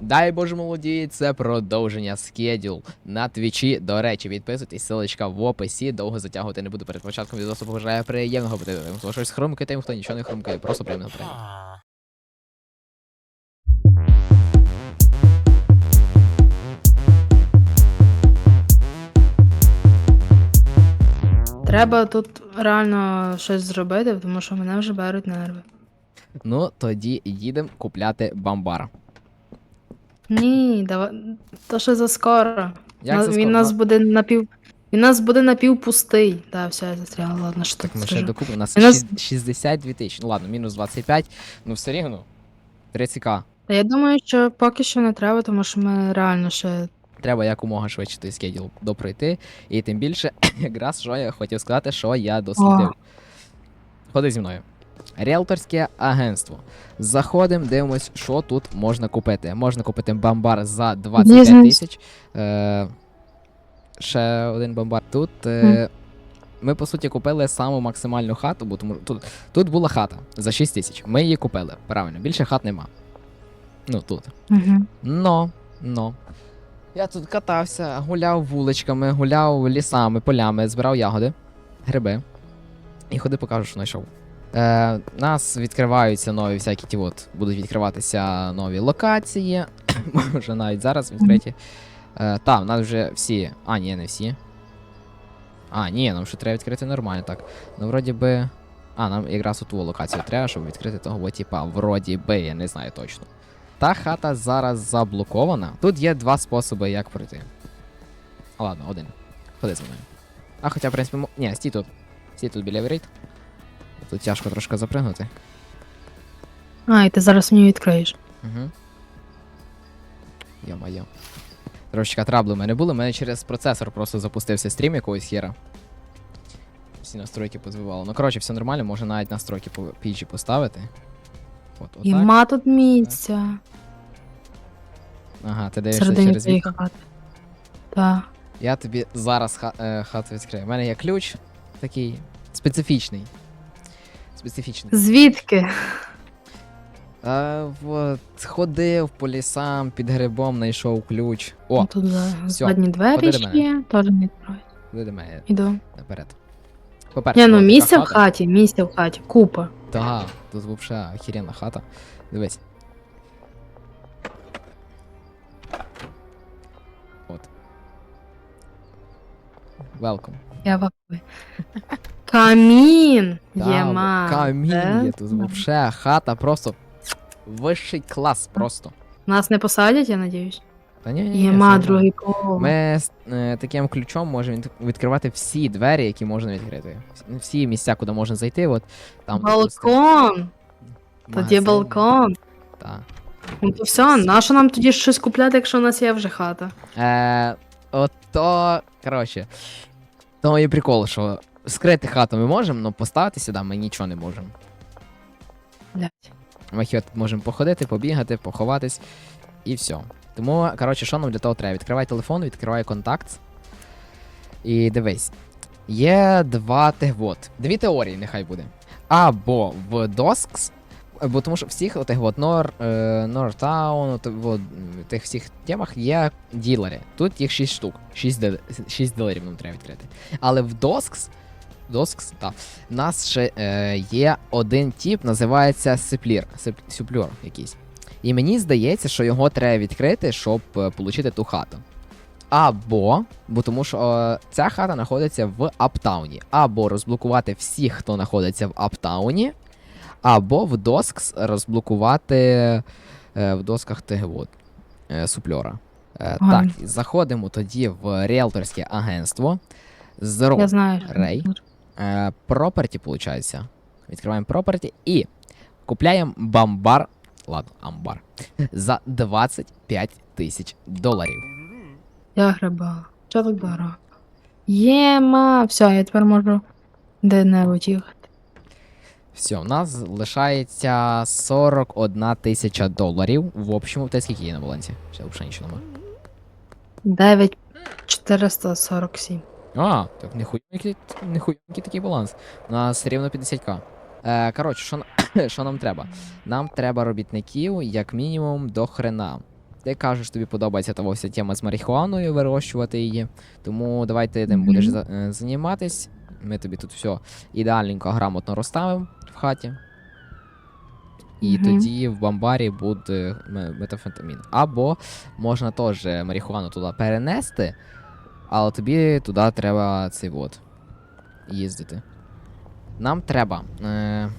Дай Боже молоді, це продовження скедюл на твічі. До речі, підписуйтесь, ссылочка в описі. Довго затягувати не буду перед початком відео. Побажаю приємного перегляду. Хто щось хрумкає, тим, хто нічого не хрумкає, просто приємного перегляду. Треба тут реально щось зробити, тому що мене вже беруть нерви. Ну, тоді їдемо купляти бамбар. Ні, давай. То ще заскоро. Як На- це він нас буде напів. Він нас буде напівпустий. Да, все, я застрягла, ладно, що Так тут ми ще скажу. докупимо. У нас У нас- шість- 62 тисячі. Ну ладно, мінус 25. Ну все рівно. 30к. Та Я думаю, що поки що не треба, тому що ми реально ще. Треба якомога швидше той скеділ допройти. І тим більше, якраз що я хотів сказати, що я дослідив. Ходи зі мною. Ріелторське агентство. Заходимо, дивимось, що тут можна купити. Можна купити бамбар за 25 тисяч. Е, ще один бамбар. Тут. Е, ми, по суті, купили саму максимальну хату, бо тому тут, тут була хата за 6 тисяч. Ми її купили. Правильно, більше хат нема. Ну тут. Угу. Но, но. Я тут катався, гуляв вуличками, гуляв лісами, полями, збирав ягоди, гриби. І ходи покажу, що знайшов. Е, у нас відкриваються нові всякі ті от, будуть відкриватися нові локації. Може навіть зараз відкриті. Е, та, у нас вже всі. А, ні, не всі. А, ні, нам ще треба відкрити нормально так. Ну, вроді би. А, нам якраз оту локацію треба, щоб відкрити того, типа, вроді би, я не знаю точно. Та хата зараз заблокована. Тут є два способи, як пройти. А, ладно, один. Ходи за мною. А хоча, в принципі, мо... Ні, стій тут. Стій тут біля воріт. Тут тяжко трошки запригнути. А, і ти зараз мені відкриєш. Угу. Йо-моє. Трошечка трабли в мене були, у мене через процесор просто запустився стрім якогось хера. Всі настройки позбивало. Ну, коротше, все нормально, можна навіть настройки по пічі поставити. От, отак. Іма тут місця. Ага, ти дивишся Всередині через вікно. хати. Так. Я тобі зараз ха- е, хату відкрию. У мене є ключ такий специфічний. Специфічний. Звідки? А, от, ходив по лісам, під грибом знайшов ключ. О, Ну, Тут всьо, задні двері ходи до ж мене. є, теж не до мене Іду. наперед. По-перше, Ні, ну от така місця в хата. хаті, місця в хаті, купа. Та, тут взагалі охеренна хата. Дивись. От. Welcome. Я вахую. Камін! Да, Є от ма. Є тут вообще хата просто вищий клас просто. Нас не посадять, я надіюсь. Та ні, ні, ні, Є все ма, нормально. другий поверх. Ми з е, таким ключом можемо відкривати всі двері, які можна відкрити. Всі- місця, куди можна зайти, от там. Балкон! Тоді магазин. балкон. Та. Ну то все, нащо нам тоді щось купляти, якщо у нас є вже хата? Е, от то, коротше, то і прикол, що скрити хату ми можемо, але поставити сюди ми нічого не можемо. Блять. Ми тут можемо походити, побігати, поховатись і все. Тому, коротше, що нам для того треба? Відкривай телефон, відкривай контакт. І дивись. Є два тих от. Дві теорії, нехай буде. Або в Dosks, бо тому що всіх отих от Нор, е, Нортаун, тих всіх темах є ділери. Тут їх 6 штук. 6, дел- 6 дилерів нам треба відкрити. Але в Dosks, Dosks, так, у нас ще е, є один тип, називається Сиплір, Сип, якийсь. І мені здається, що його треба відкрити, щоб е, отримати ту хату. Або, бо тому що е, ця хата знаходиться в Аптауні. Або розблокувати всіх, хто знаходиться в Аптауні, або в Доскс розблокувати е, в досках тих е, супльора. Е, так, заходимо тоді в ріелторське агентство. Здорово. Я знаю. Рей. Е, property, виходить. Відкриваємо property і купляємо бамбар. Ладно, амбар. За 25 тисяч доларів. Я гриба. Що так дорого? Є. Все, я тепер можу де-небудь їхати. Все, у нас лишається 41 тисяча доларів. В общому, те скільки є на балансі? Ще взагалі нічого немає. 9447. А, так нехуйненький такий баланс. У нас рівно 50к. Е, коротше, що, що нам треба? Нам треба робітників, як мінімум, до хрена. Ти кажеш, тобі подобається та вся тема з марихуаною, вирощувати її. Тому давай ти тим будеш за- е, займатись. Ми тобі тут все ідеальненько, грамотно розставимо в хаті. І Мгм. тоді в бамбарі буде ме- метамфетамін. Або можна теж марихуану туди перенести, але тобі туди треба цей от їздити. Нам треба, е,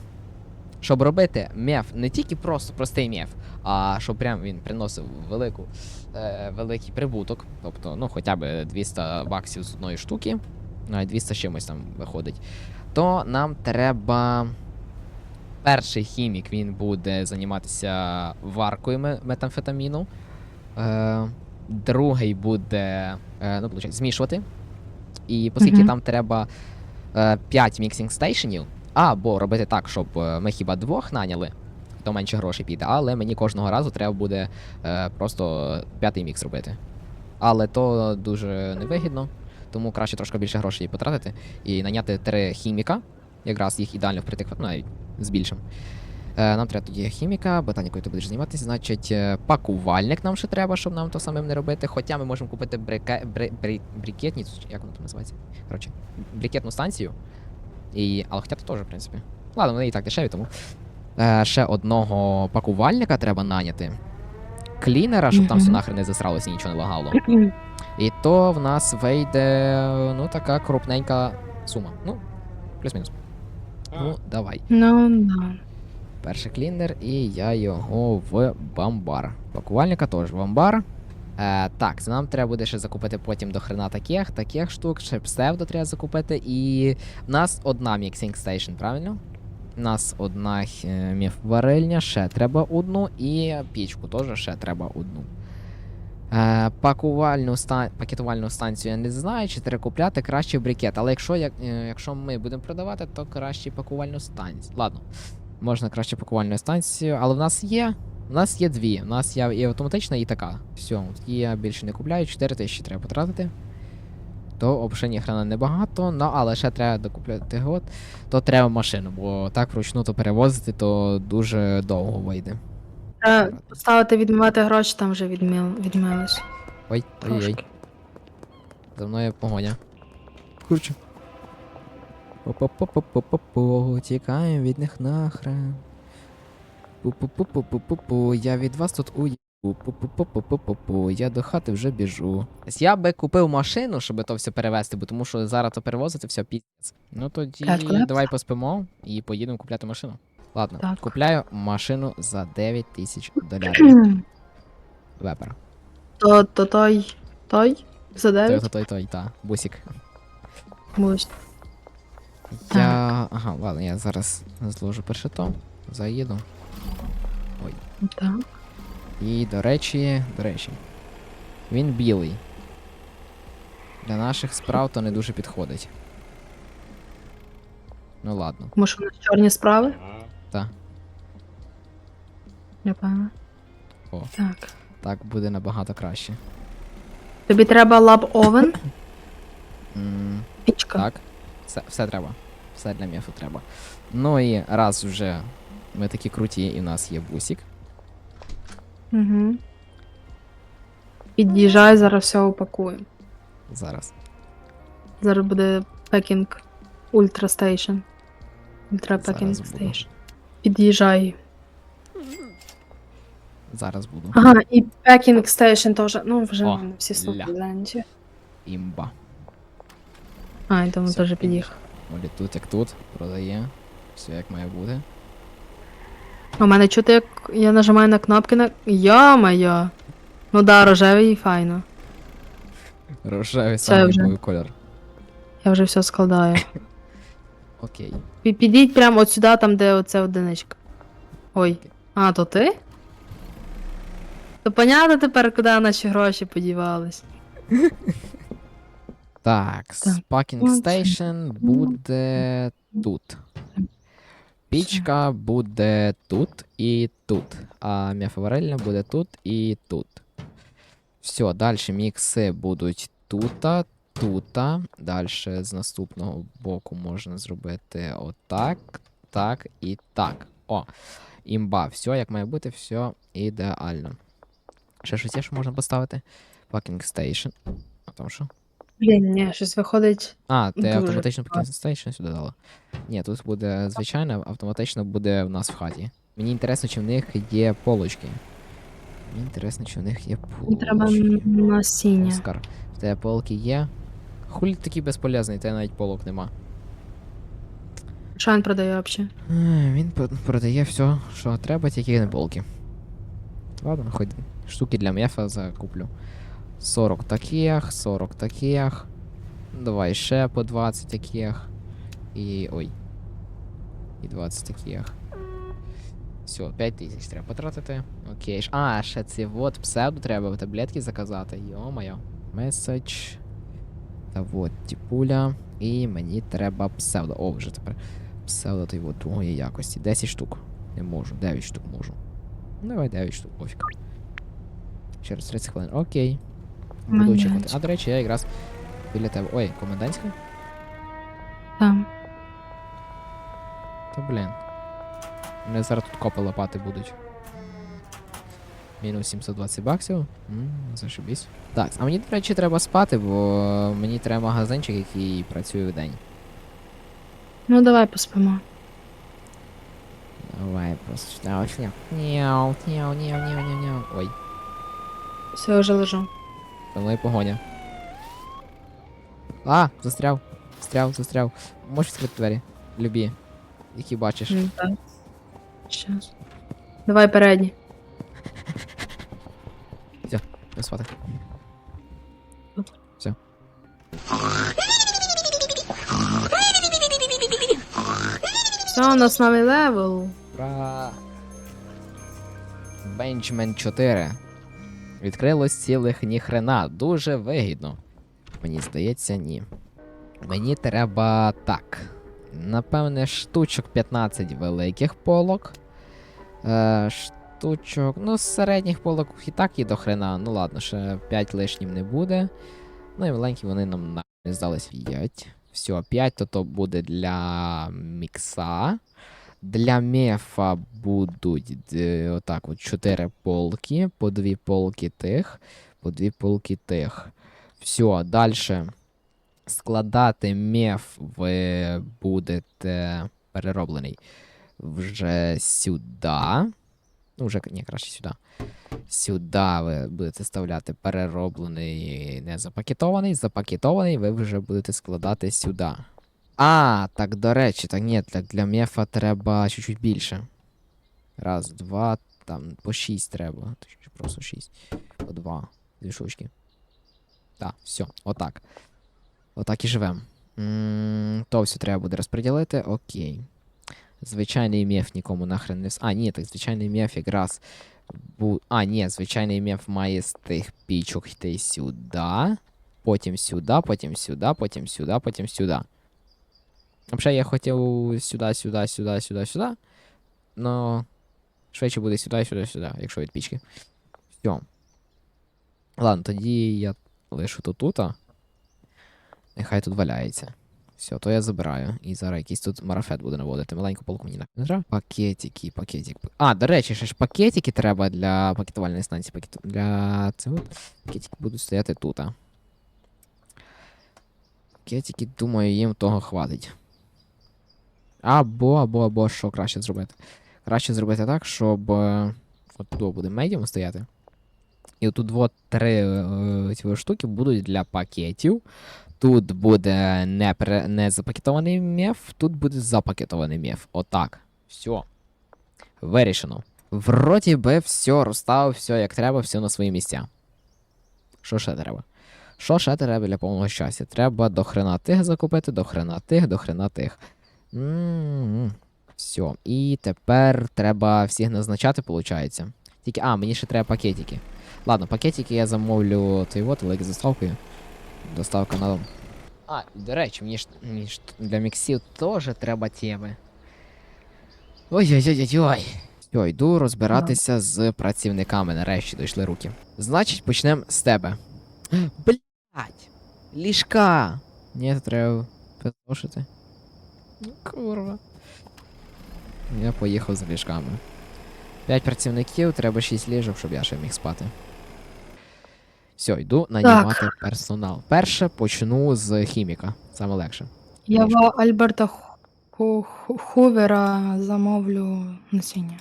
щоб робити меф, не тільки просто простий меф, а щоб прям він приносив велику, е, великий прибуток, тобто, ну, хоча б 200 баксів з одної штуки, навіть 200 з чимось там виходить, то нам треба. Перший хімік він буде займатися варкою метамфетаміну. Е, другий буде е, ну, змішувати. І оскільки Мгм. там треба е, 5 міксінг стейшенів, або робити так, щоб е, ми хіба двох наняли, то менше грошей піде, але мені кожного разу треба буде е, просто п'ятий мікс робити. Але то дуже невигідно, тому краще трошки більше грошей потратити і наняти три хіміка, якраз їх ідеально впритик, ну, навіть з більшим. Е, нам треба тоді хіміка, ботанікою ти будеш займатися, значить, е, пакувальник нам ще треба, щоб нам то самим не робити. Хоча ми можемо купити брике, бри, бри, брикетницю, як воно там називається? Коротше, брикетну станцію. І, але хоча то теж, в принципі. Ладно, вони і так дешеві, тому. Е, ще одного пакувальника треба наняти. Клінера, щоб там все нахрен не засралося і нічого не лагало. І то в нас вийде ну така крупненька сума. Ну, плюс-мінус. Ну, давай. Ну, да. Перший клінер, і я його в бамбар. Пакувальника теж бамбар. Е, так, це нам треба буде ще закупити потім до хрена таких, таких штук, ще псевдо треба закупити. І в нас одна міксінг стейшн, правильно? У нас одна е, міфварильня, ще треба одну, і пічку теж ще треба одну. Е, пакувальну ста... пакетувальну станцію я не знаю, чи треба купляти краще брикет. Але якщо, як, е, якщо ми будемо продавати, то краще пакувальну станцію. Ладно, можна краще пакувальну станцію, але в нас є. У нас є дві. У нас є і автоматична, і така. Все, я більше не купляю, 4 тисячі треба потратити. То обшині хрена небагато, ну але ще треба докупляти год, то треба машину, бо так вручну то перевозити, то дуже довго вийде. Треба поставити відмивати гроші, там вже відмил, відмилось. Ой, ой-ой. За мною погоня. Курчу. По-по-по-по-по-по, тікаємо від них нахрен. Пу-пу-пу-пу-пу-пу, я від вас тут уїбу. Пу-пу-пу-пу-пу-пу, я до хати вже біжу. Я би купив машину, щоб то все перевезти, бо тому що зараз то перевозити все піздець. Ну тоді куди? давай поспимо і поїдемо купляти машину. Ладно, Так. купляю машину за 9 тисяч долярів. Вепер. То, то той, той, за Той, 9? той, той, той, та, бусик. Будь. Я. Ага, ладно, я зараз зложу перше то, заїду. Так. І, до речі, до речі, він білий. Для наших справ то не дуже підходить. Ну ладно, що у нас чорні справи. та. Я певна. О. Так. Так буде набагато краще. Тобі треба лаб овен, м пічка. так, все, все треба. Все для міфу треба. Ну і раз вже ми такі круті, і в нас є бусик. Угу. Під'їжджай, зараз все упакуємо. Зараз. Зараз буде пекінг Ультра Стейшн. Ультра Зараз Пекінг буду. Стейшн. Під'їжджай. Зараз буду. Ага, і Пекінг Стейшн теж. Ну, вже О, не всі ля. слухи Імба. А, тому Все, теж під'їхав. Олі тут як тут, продає. Все як має бути. У мене чути, як я нажимаю на кнопки на. Йо-моє! Ну да, рожевий і файно. Рожевий самий вже. любий колір. Я вже все складаю. Окей. Пі- Підіть прямо от сюди, там, де оце одиничка. Ой. А, то ти? То понятно тепер, куди наші гроші подівались. Так, Spacking оце. Station буде тут. Пічка буде тут і тут. А м'яфоварельня буде тут і тут. Все, далі мікси будуть тута, тута. Далі з наступного боку можна зробити отак, так і так. О, імба. Все, як має бути, все ідеально. Ще щось є, що можна поставити. Parking station. А там що? Блін, ні, щось виходить. А, ти Дуже автоматично класно. Station сюди дала. Ні, тут буде звичайно, автоматично буде в нас в хаті. Мені інтересно, чи в них є полочки. Мені інтересно, чи в них є Мені полочки. треба насіння. Оскар, в тебе полки є. Хулі ти такий безполезний, тебе навіть полок нема. Що він продає взагалі? Е, Він продає все, що треба, тільки не полки. Ладно, хоч штуки для мефа закуплю. 40 таких, 40 таких. Давай ще по 20 таких. І. ой. І 20 таких. Все, 5 тисяч треба потратити. Окей. А, ще ці вот псевдо треба в таблетки заказати. Йо-моє. Меседж. Та вот тіпуля. І мені треба псевдо. О, вже тепер. Псевдо той от другої якості. 10 штук. Не можу, 9 штук можу. Давай 9 штук, пофіг. Через 30 хвилин. Окей. Буду очікувати. А до речі, я якраз біля тебе. Ой, комендантська? Там. Та блін. Мене зараз тут копи лопати будуть. Мінус 720 баксів. Ммм, зашибісь. Так, а мені, до речі, треба спати, бо мені треба магазинчик, який працює в день. Ну давай поспимо. Давай, просто. Ой, Все, вже лежу. За мною погоня. А, застряв. Застряв, застряв. Можеш відкрити двері? Любі. Які бачиш. М, Так. Щас. Давай передні. Я спати. Все, у нас новий левел. Ура! Бенчмен 4. Відкрилось цілих ніхрена. Дуже вигідно. Мені здається, ні. Мені треба так. Напевне, штучок 15 великих полок. Е, штучок. Ну, з середніх полок і так і до хрена. Ну ладно, ще 5 лишнім не буде. Ну і маленькі вони нам на не здались 5. Все, 5 то, то буде для мікса. Для мефа будуть е, отак от 4 полки, по 2 полки тих, по 2 полки тих. Все, далі складати меф ви будете перероблений вже сюди. Ну, вже ні, краще сюди. Сюди ви будете вставляти перероблений, не запакетований. Запакетований ви вже будете складати сюди. А, так до речі, так ні, так для мефа треба чуть-чуть більше. Раз, два, там по шість треба. Просто шість. По два. Дві штучки. Так, все, отак. Отак і живем. то все треба буде розподілити. Окей. Звичайний меф нікому нахрен не вс. А, ні, так звичайний меф якраз. Бу... А, ні, звичайний меф має з тих пічок йти сюди. Потім сюди, потім сюди, потім сюди, потім сюди. Взагалі я хотів сюди, сюди, сюди, сюди, сюди. Но швидше буде сюди, сюди, сюди, якщо від пічки. Все. Ладно, тоді я лишу тут тут. Нехай тут валяється. Все, то я забираю. І зараз якийсь тут марафет буде наводити. Маленьку полку мені не треба. Пакетики, пакетик. А, до речі, ще ж пакетики треба для пакетувальної станції. Пакет... Для цього. Пакетики будуть стояти тут. Пакетики, думаю, їм того хватить. Або, або, або що краще зробити? Краще зробити так, щоб. е, От тут буде медіум стояти. І отут от три е, ці штуки будуть для пакетів. Тут буде не, пре- не запакетований меф, тут буде запакетований меф. Отак. Все. Вирішено. Вроді би все розставив, все як треба, все на свої місця. Що ще треба? Що ще треба для повного щастя? Треба до хрена тих закупити, до хрена тих, до хрена тих. М Все. І тепер треба всіх назначати, виходить. Тільки, а, мені ще треба пакетики. Ладно, пакетики я замовлю той от, великий з доставкою. Доставка на дом. А, до речі, мені ж, мені ж для міксів теж треба теми. Ой-ой-ой-ой-ой. Все, йду розбиратися з працівниками, нарешті дійшли руки. Значить, почнемо з тебе. Блять! Ліжка! Ні, це треба послушати. Ну, курва. Я поїхав з ліжками. П'ять працівників, треба шість ліжок, щоб я ще міг спати. Все, йду нанімати персонал. Перше почну з хіміка, саме легше. Я в Альберта Ху- Ху- Хувера замовлю насіння.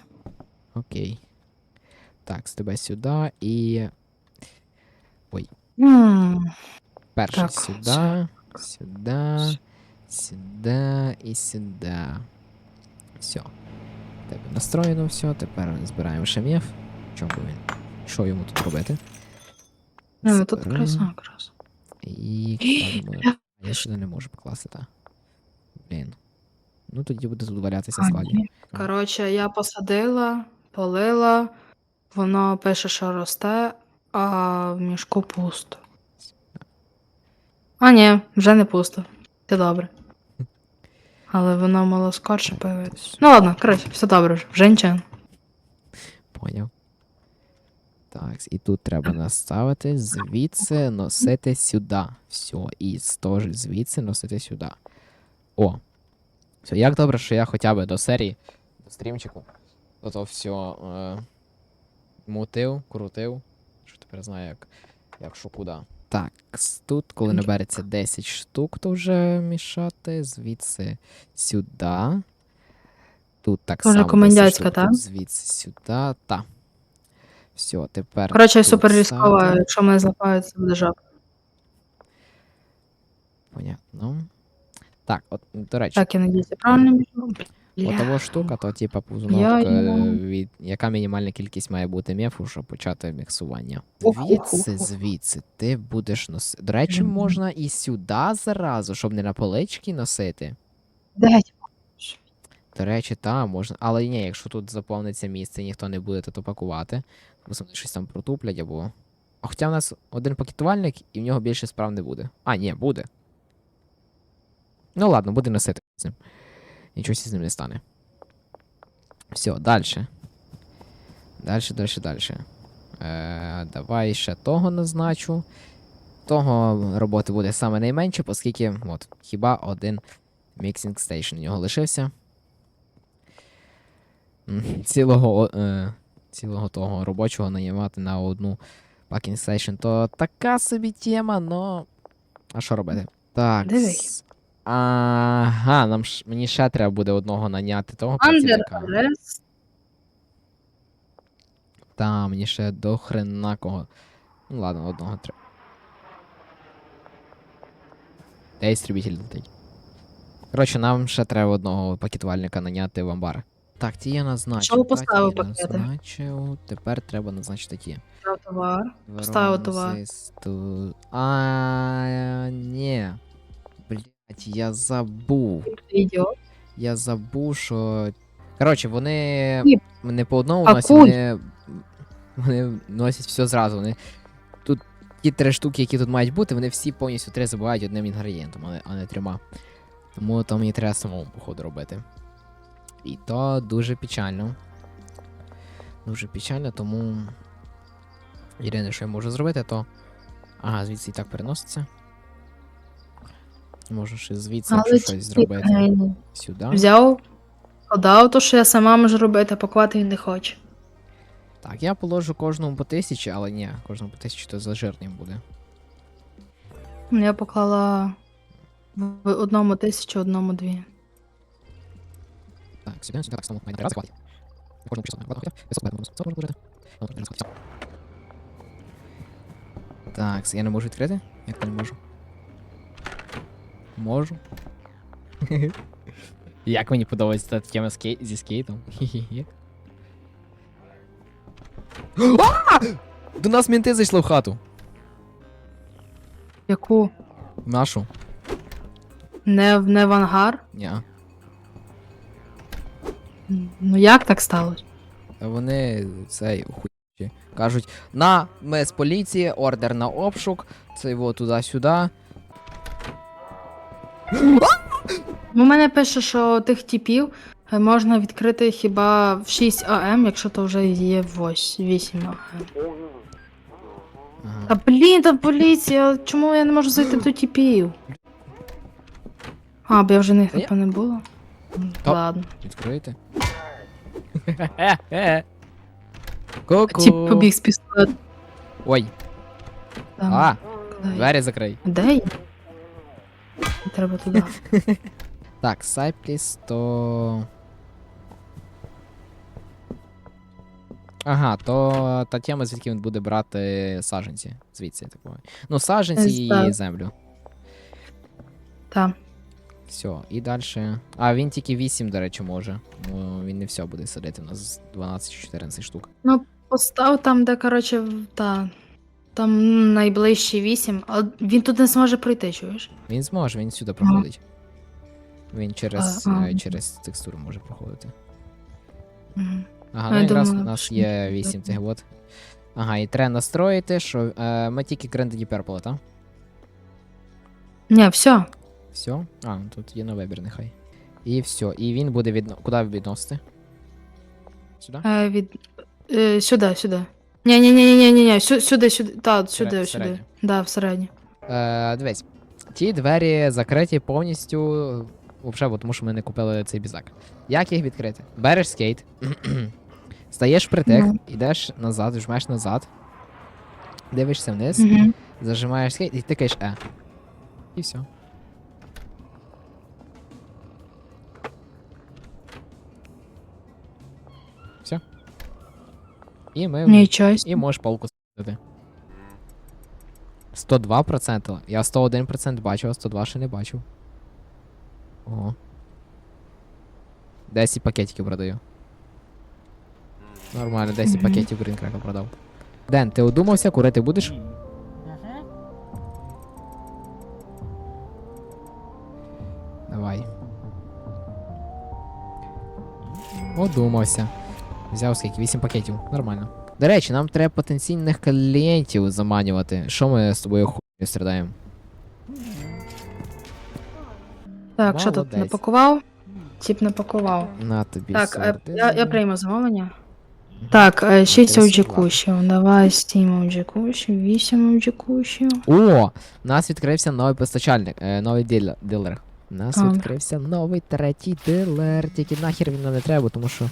Окей. Так, з тебе сюди і. М, Перше Так, сюди, сюди, сюди і сюди. Все. Тебе настроєно все. Тепер збираємо шем'єв. Чому він? Що йому тут робити? Ну, тут краса, краса. І кладемо. А Я сюди не можу покласти, так. Блін. Ну тоді буде тут валятися складі. Коротше, я посадила, полила, воно пише, що росте, а в мішку пусто. А, ні, вже не пусто. Все добре. Але воно мало скорше появитися. Ну ладно, коротше, все добре. Вже. Поняв. Так, і тут треба наставити, звідси носити сюди. Все, і того звідси носити сюди. О. Все, як добре, що я хоча б до серії, до стрімчику, то то все е, мутив, крутив. Що тепер знаю, як, як що куди. Так, тут, коли набереться 10 штук, то вже мішати, звідси сюди. Тут так Тоже само. 10 штук? Тут звідси сюди. Та. Все, тепер. Коротше, супер різкова, якщо мене злапають, це буде жопа. Понятно. Так, от, до речі, Так, я надіюся, правильно мішу. От того штука, то типа Я е, від яка мінімальна кількість має бути мефу, щоб почати міксування. Звідси, звідси, ти будеш носити. До речі, можна і сюди зразу, щоб не на полички носити. До речі, та, можна. Але ні, якщо тут заповниться місце, ніхто не буде тут пакувати. Тому вони щось там протуплять або. А хоча в нас один пакетувальник, і в нього більше справ не буде. А, ні, буде. Ну ладно, буде носити з ним. Нічого з ним не стане. Все, далі. Далі, далі, далі. Е, давай ще того назначу. Того роботи буде саме найменше, оскільки от, хіба один міксинг стейшн у нього лишився. Цілого, е, цілого того робочого наймати на одну пакінг стейшн, то така собі тема, но. А що робити? Так. Дивись. Ага, нам ш... мені ще треба буде одного наняти того працівника. Та, мені ще до хрена кого. Ну ладно, одного треба. Де істребитель летить? Коротше, нам ще треба одного пакетувальника наняти в амбар. Так, ті я назначив. Що поставив пакети? Назначив. Тепер треба назначити ті. Товар. Поставив товар. А, ні. Блять, я забув. Я забув, що. Коротше, вони Ні. не по одному А носять, куль? вони. Вони носять все зразу. Вони... Тут ті три штуки, які тут мають бути, вони всі повністю три забувають одним інгредієнтом, а не, а не трьома. Тому то мені треба самому, походу, робити. І то дуже печально. Дуже печально, тому. Єдине, що я можу зробити, то. Ага, звідси і так переноситься. Можу ще звідси Але якщо щось зробити. геній. Сюди. Взяв, подав то, що я сама можу робити, а пакувати він не хоче. Так, я положу кожному по тисячі, але ні, кожному по тисячі то зажирним буде. Я поклала в одному тисячу, одному дві. Так, сюди, сюди, так само має раз хватить. Кожному часу хоча. Високо можна це можна положити. Ну. Так, я не можу відкрити? Як то не можу? Можу. Як мені подобається та тема скей- зі скейтом. А! До нас мінти зайшли в хату. Яку? Нашу. Не, в- не в ангар? Ня. Ну як так сталося? Вони цей хуйчі. Кажуть, на, ми з поліції, ордер на обшук, це його туди-сюди. У мене пише, що тих типів е, можна відкрити хіба в 6 АМ, якщо то вже є 8 АМ. Ага. Та блін, там поліція, чому я не можу зайти до типів? А, бо я вже них я- напевне було. Та- Ладно. Відкрийте. Ку-ку. Тіп побіг з пістолетом. Ой. Там, А, куди я? двері закрий. Де я? Треба туди. Так, Сайпліс, то. Ага, то та тема, звідки він буде брати саженці. Звідси я. Ну, саженці і землю. Там. Все, і далі. А, він тільки 8, до речі, може. Ну, він не все буде садити, у нас 12-14 штук. Ну, Постав там, де, коротше, та. Там найближчі вісім, а він тут не зможе пройти, чуєш? Він зможе, він сюди проходить. Він через, А, а. е, через текстуру може проходити. Мгм. Ага, Я ну якраз у думала, нас що є ні. 8 цих от. Ага, і треба настроїти, що е, ми тільки Grandy Purple, так? Ні, все. Все? А, ну тут є на вибір, нехай. І все. І він буде відно... Куди ви відносите? Сюди? Е, від... е, сюди, сюди. Ні, ні, ні, ні, ні, ні, сюди, сюди. Та, сюди, сюди. всередню. Да, всередині. Е, дивись. Ті двері закриті повністю. Взагалі, тому що ми не купили цей бізак. Як їх відкрити? Береш скейт, стаєш впритик, Ну. йдеш назад, жмеш назад, дивишся вниз, Угу. зажимаєш скейт і тикаєш E. І все. Все. І ми. Нічого. І можеш палку ставити. 102%. Я 101% бачив, а 102 ще не бачив. Ого. 10 пакетиків продаю. Нормально, 10 Мгм. пакетів грінкрека продав. Ден, ти одумався, курити будеш? Давай. Одумався. Взяв скільки? 8 пакетів. Нормально. До речі, нам треба потенційних клієнтів заманювати. Що ми з тобою хуйню страдаємо? Так, що тут Молодець. напакував? Тіп напакував. На тобі. Так, е, сорти. я, я прийму замовлення. Так, 6 Десять OG кущів. Давай 7 OG кущів, 8 OG кущів. О! У нас відкрився новий постачальник, е, новий дилер. дилер. У нас Так. відкрився новий третій дилер. Тільки нахер він нам не треба, тому що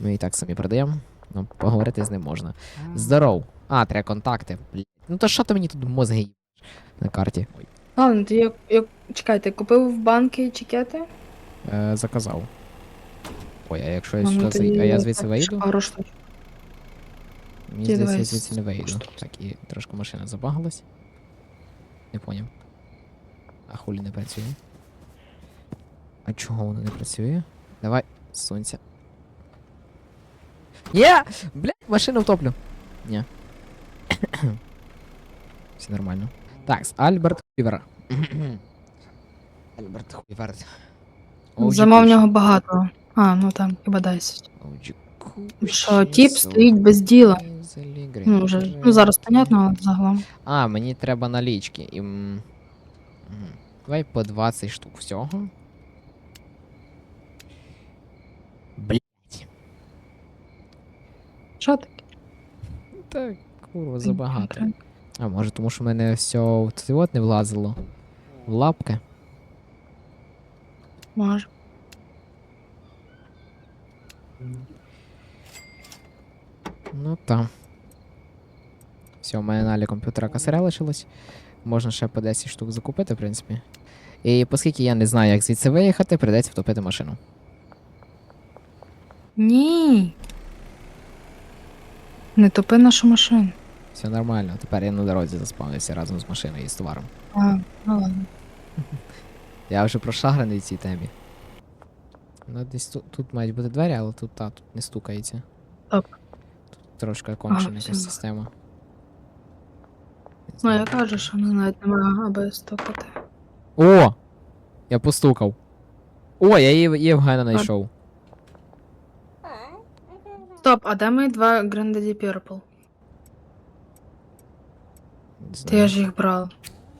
ми і так самі продаємо. Ну, поговорити з ним можна. Здоров. А, треба контакти. Блін. Ну то що ти мені тут мозги їбеш на карті? Ой. Ладно, ти як, як... Чекайте, купив в банки чекети? Е, заказав. Ой, а якщо я Ну, сюди тоді. А я так, звідси вийду? Пару. Мені Ти здається, я давай звідси не вийду. Так, і трошки машина забагалась. Не поняв. А хулі не працює? А чого воно не працює? Давай, сонця. Є! Блядь, машину втоплю. Ні. Все нормально. Так, Альберт Хуйвер. Альберт Хуйвер. Замовного багато. А, ну там, хіба 10. Що, тіп стоїть без діла. Ну, вже, ну зараз понятно, але загалом. А, мені треба налічки. І... Давай по 20 штук всього. Блять. Що таке? Так, курва, забагато. А може тому що в мене все в це от не влазило. В лапки. Може. Ну та. Все, у мене налі комп'ютера косаря лишилось. Можна ще по 10 штук закупити, в принципі. І оскільки я не знаю, як звідси виїхати, прийдеться втопити машину. Ні. Не топи нашу машину. Все нормально. Тепер я на дорозі заспавнився разом з машиною і з товаром. А, ну ладно. Я вже прошаграний в цій темі. Ну, десь тут, тут мають бути двері, але тут та, тут не стукається. Так. Тут трошки кончена якась система. Ну, я кажу, що ну, навіть немає аби стукати. О! Я постукав. О, я Єв... Євгена знайшов. Стоп, а де мої два Granddaddy Purple? Не Ти знаю. я ж їх брала.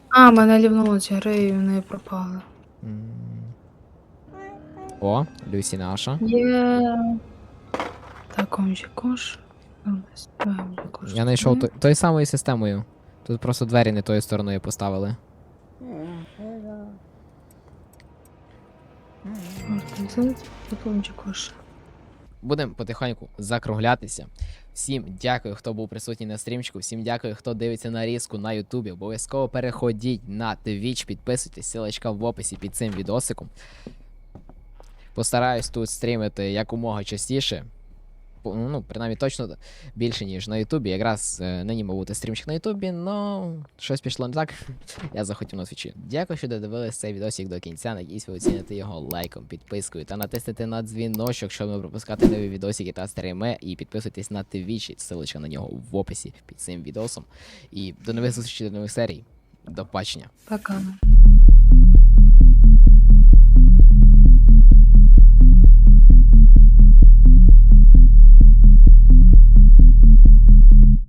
А, мене лівнуло ці гри і вони пропали. М. О, Люсі наша. Є. Так, он же кош. Я знайшов той, той самою системою. Тут просто двері не тою стороною поставили. Же кош. Будемо потихеньку закруглятися. Всім дякую, хто був присутній на стрімчику. Всім дякую, хто дивиться на різку на Ютубі. Обов'язково переходіть на Twitch, підписуйтесь, силочка в описі під цим відосиком. Постараюсь тут стрімити якомога частіше. По- Ну, принаймні точно більше, ніж на Ютубі. Якраз е, нині мав бути стрімчик на Ютубі, але щось пішло не так. Я захотів на Твічі. Дякую, що додивились цей відосик до кінця. Надіюсь, ви оціните його лайком, підпискою та натиснете на дзвіночок, щоб не пропускати нові відосики та стріми. І підписуйтесь на Twitch, ссылочка на нього в описі під цим відосом. І до нових зустрічей, до нових серій. До побачення. Пока.